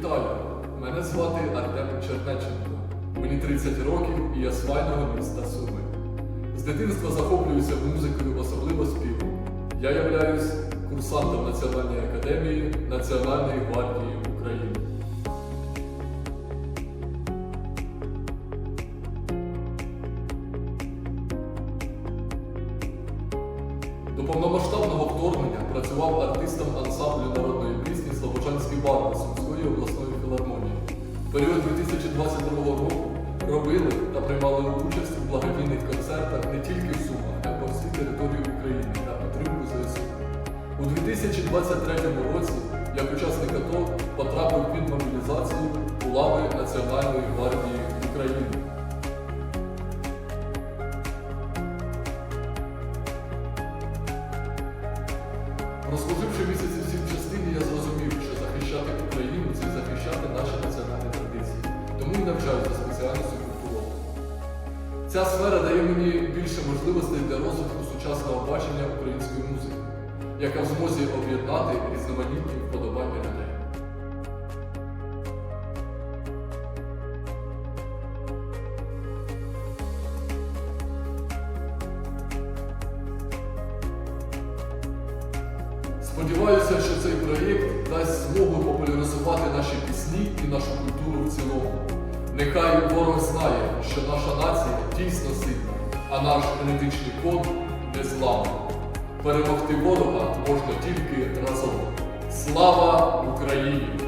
Вітаю! Мене звати Артем Чернеченко. Мені 30 років і я з файного міста Суми. З дитинства захоплююся музикою, особливо співом. Я являюсь курсантом Національної академії Національної гвардії України. До повномасштабного вторгнення працював артистом ансамблю народної пісні Слобожанські барви Сумської обласної філармонії. В період 2022 року робили та приймали участь у благодійних концертах не тільки в Сумах, а й по всій території України на підтримку ЗСУ. У 2023 році, як учасник АТО, потрапив під мобілізацію у лави Національної гвардії України. Прослуживши місяці в І навчаюся спеціальності культуролога. Ця сфера дає мені більше можливостей для розвитку сучасного бачення української музики, яка в змозі об'єднати різноманітні вподобання людей. Сподіваюся, що цей проєкт дасть змогу популяризувати наші пісні і нашу культуру в цілому. Нехай ворог знає, що наша нація дійсно сильна, а наш генетичний код незламний. Перемогти ворога можна тільки разом. Слава Україні!